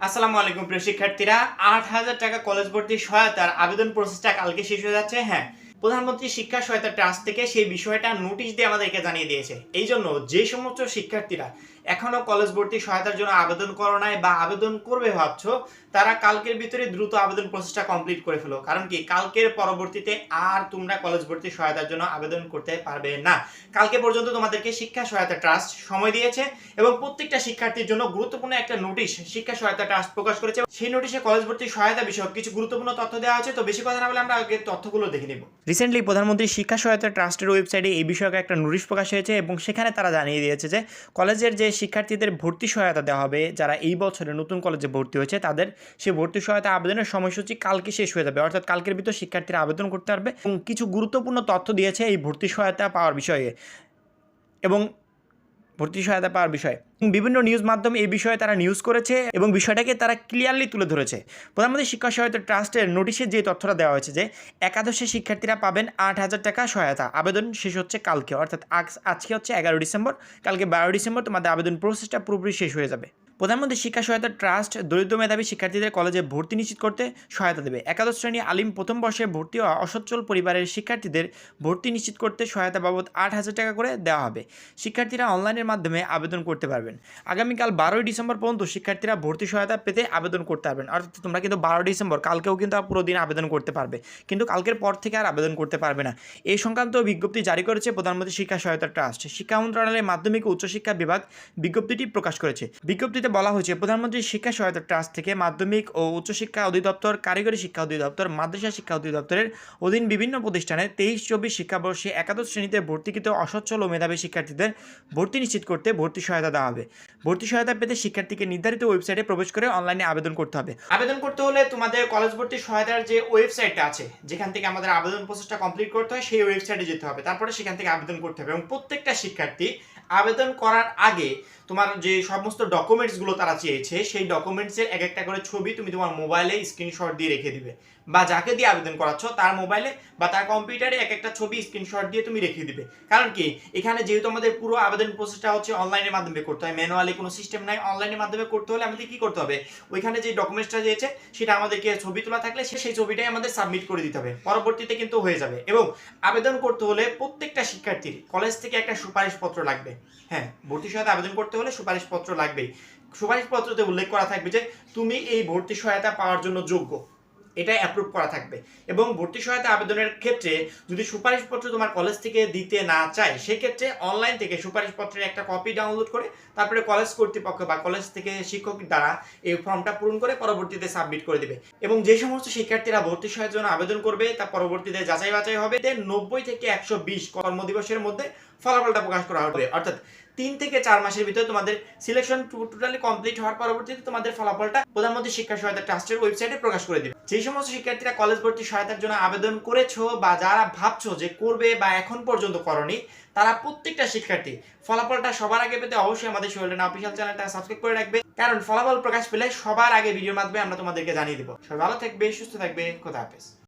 আসসালামু আলাইকুম প্রিয় শিক্ষার্থীরা। আট হাজার টাকা কলেজ ভর্তি সহায়তার আবেদন প্রসেসটা কালকে শেষ হয়ে যাচ্ছে হ্যাঁ। প্রধানমন্ত্রী শিক্ষা সহায়তা ট্রাস্ট থেকে সেই বিষয়টা নোটিশ দিয়ে আমাদেরকে জানিয়ে দিয়েছে। এই জন্য যে সমস্ত শিক্ষার্থীরা এখনও কলেজ ভর্তি সহায়তার জন্য আবেদন করো নাই বা আবেদন করবে ভাবছ, তারা কালকের ভিতরে দ্রুত আবেদন প্রসেসটা কমপ্লিট করে ফেলো। কারণ কি, কালকের পরবর্তীতে আর তোমরা কলেজ ভর্তি সহায়তার জন্য আবেদন করতে পারবে না। কালকে পর্যন্ত তোমাদেরকে শিক্ষা সহায়তা ট্রাস্ট সময় দিয়েছে এবং প্রত্যেকটা শিক্ষার্থীর জন্য গুরুত্বপূর্ণ একটা নোটিশ শিক্ষা সহায়তা ট্রাস্ট প্রকাশ করেছে। সেই নোটিশে কলেজ ভর্তি সহায়তা বিষয়ক কিছু গুরুত্বপূর্ণ তথ্য দেওয়া আছে তো বেশি কথা না বলে আমরা আগে তথ্যগুলো দেখে নিব। রিসেন্টলি প্রধানমন্ত্রী শিক্ষা সহায়তা ট্রাস্টের ওয়েবসাইটে এই বিষয়ক একটা নোটিশ প্রকাশ হয়েছে এবং সেখানে তারা জানিয়ে দিয়েছে যে, কলেজের যে শিক্ষার্থীদের ভর্তি সহায়তা দেওয়া হবে। যারা এই বছরে নতুন কলেজে ভর্তি হয়েছে, তাদের সেই ভর্তি সহায়তা আবেদনের সময়সূচি কালকে শেষ হয়ে যাবে। অর্থাৎ কালকের ভিতর শিক্ষার্থীরা আবেদন করতে পারবে এবং কিছু গুরুত্বপূর্ণ তথ্য দিয়েছে এই ভর্তি সহায়তা পাওয়ার বিষয়ে। এবং ভর্তি সহায়তা পাওয়ার বিষয়ে। বিভিন্ন নিউজ মাধ্যমে এই বিষয়ে তারা নিউজ করেছে এবং বিষয়টাকে তারা ক্লিয়ারলি তুলে ধরেছে। প্রধানমন্ত্রী শিক্ষা সহায়তা ট্রাস্টের নোটিশে যে তথ্যটা দেওয়া হয়েছে যে, একাদশে শিক্ষার্থীরা পাবেন আট হাজার টাকা সহায়তা। আবেদন শেষ হচ্ছে কালকে, অর্থাৎ আজকে হচ্ছে এগারো ডিসেম্বর, কালকে বারো ডিসেম্বর তোমাদের আবেদন প্রসেসটা পুরোপুরি শেষ হয়ে যাবে। প্রধানমন্ত্রী শিক্ষা সহায়তা ট্রাস্ট দরিদ্র মেধাবী শিক্ষার্থীদের কলেজে ভর্তি নিশ্চিত করতে সহায়তা দেবে। একাদশ শ্রেণি আলিম প্রথম বর্ষে ভর্তি হওয়া অসচ্ছল পরিবারের শিক্ষার্থীদের ভর্তি নিশ্চিত করতে সহায়তা বাবদ আট হাজার টাকা করে দেওয়া হবে। শিক্ষার্থীরা অনলাইনের মাধ্যমে আবেদন করতে পারবেন। আগামীকাল বারোই ডিসেম্বর পর্যন্ত শিক্ষার্থীরা ভর্তি সহায়তা পেতে আবেদন করতে পারবেন। অর্থাৎ তোমরা কিন্তু বারো ডিসেম্বর, কালকেও কিন্তু পুরো দিন আবেদন করতে পারবে। কিন্তু কালকের পর থেকে আর আবেদন করতে পারবে না। এই সংক্রান্ত বিজ্ঞপ্তি জারি করেছে প্রধানমন্ত্রী শিক্ষা সহায়তা ট্রাস্ট। শিক্ষা মন্ত্রণালয়ের মাধ্যমিক উচ্চশিক্ষা বিভাগ বিজ্ঞপ্তিটি প্রকাশ করেছে। বিজ্ঞপ্তিতে বলা হয়েছে প্রধানমন্ত্রী শিক্ষা সহায়তা ট্রাস্ট থেকে মাধ্যমিক ও উচ্চশিক্ষা অধিদপ্তর, কারিগরি শিক্ষা অধিদপ্তর, মাদ্রাসা শিক্ষা অধিদপ্তরের অধীন বিভিন্ন প্রতিষ্ঠানে তেইশ চব্বিশ শিক্ষাবর্ষে একাদশ শ্রেণীতে ভর্তিকৃত অসচ্ছল ও মেধাবী শিক্ষার্থীদের ভর্তি নিশ্চিত করতে ভর্তি সহায়তা দেওয়া হবে। ভর্তি সহায়তা পেতে শিক্ষার্থীকে নির্ধারিত ওয়েবসাইটে প্রবেশ করে অনলাইনে আবেদন করতে হবে। আবেদন করতে হলে তোমাদের কলেজ ভর্তি সহায়তার যে ওয়েবসাইটটা আছে, যেখান থেকে আমাদের আবেদন প্রসেসটা কমপ্লিট করতে হয়, সেই ওয়েবসাইটে যেতে হবে। তারপরে সেখান থেকে আবেদন করতে হবে এবং প্রত্যেকটা শিক্ষার্থী আবেদন করার আগে তোমার যে সমস্ত ডকুমেন্টসগুলো তারা চেয়েছে, সেই ডকুমেন্টসের এক একটা করে ছবি তুমি তোমার মোবাইলে স্ক্রিনশট দিয়ে রেখে দিবে। বা যাকে দিয়ে আবেদন করাচ্ছ তার মোবাইলে বা তার কম্পিউটারে এক একটা ছবি স্ক্রিনশট দিয়ে তুমি রেখে দিবে। কারণ কি? এখানে যেহেতু আমাদের পুরো আবেদন প্রসেসটা হচ্ছে অনলাইনের মাধ্যমে করতে হয় ম্যানুয়ালি কোনো সিস্টেম নাই অনলাইনের মাধ্যমে করতে হলে আমাদের কি করতে হবে? ওইখানে যে ডকুমেন্টসটা দিয়েছে সেটা আমাদেরকে ছবি তোলা থাকলে সে- সেই ছবিটাই আমাদের সাবমিট করে দিতে হবে। পরবর্তীতে কিন্তু হয়ে যাবে। এবং আবেদন করতে হলে প্রত্যেকটা শিক্ষার্থীর কলেজ থেকে একটা সুপারিশপত্র লাগবে। হ্যাঁ ভর্তি সহায়তা আবেদন করতে হলে সুপারিশপত্র লাগবেই। সুপারিশপত্রতে উল্লেখ করা থাকবে যে, তুমি এই ভর্তি সহায়তা পাওয়ার জন্য যোগ্য। এটা অ্যাপ্রুভ করা থাকবে। এবং ভর্তি সহায়তা আবেদনের ক্ষেত্রে যদি সুপারিশপত্র তোমার কলেজ থেকে দিতে না চায়, সেক্ষেত্রে অনলাইন থেকে সুপারিশপত্রের একটা কপি ডাউনলোড করে তারপরে কলেজ কর্তৃপক্ষ বা কলেজ থেকে শিক্ষক দ্বারা এই ফর্মটা পূরণ করে পরবর্তীতে সাবমিট করে দিবে। এবং যে সমস্ত শিক্ষার্থীরা ভর্তি সহায়তার জন্য আবেদন করবে, তা পরবর্তীতে যাচাই বাছাই হবে নব্বই থেকে একশো বিশ কর্মদিবসের মধ্যে ফলাফলটা প্রকাশ করা হবে। অর্থাৎ তিন থেকে চার মাসের ভিতরে তোমাদের সিলেকশন টোটালি কমপ্লিট হওয়ার পরবর্তীতে তোমাদের ফলাফলটা প্রধানমন্ত্রী শিক্ষা সহায়তা ট্রাস্টের ওয়েবসাইটে প্রকাশ করে দিবে। যে সমস্ত শিক্ষার্থীরা কলেজ ভর্তি সহায়তার জন্য আবেদন করেছ বা যারা ভাবছ যে করবে বা এখন পর্যন্ত করনি, তারা প্রত্যেকটা শিক্ষার্থী ফলাফলটা সবার আগে পেতে অবশ্যই আমাদের শৈলেন অফিসিয়াল চ্যানেলটা সাবস্ক্রাইব করে রাখবে। কারণ ফলাফল প্রকাশ পেলে সবার আগে ভিডিওর মাধ্যমে আমরা তোমাদেরকে জানিয়ে দেবো। সবাই ভালো থাকবে, সুস্থ থাকবে, খোদা হাফেজ।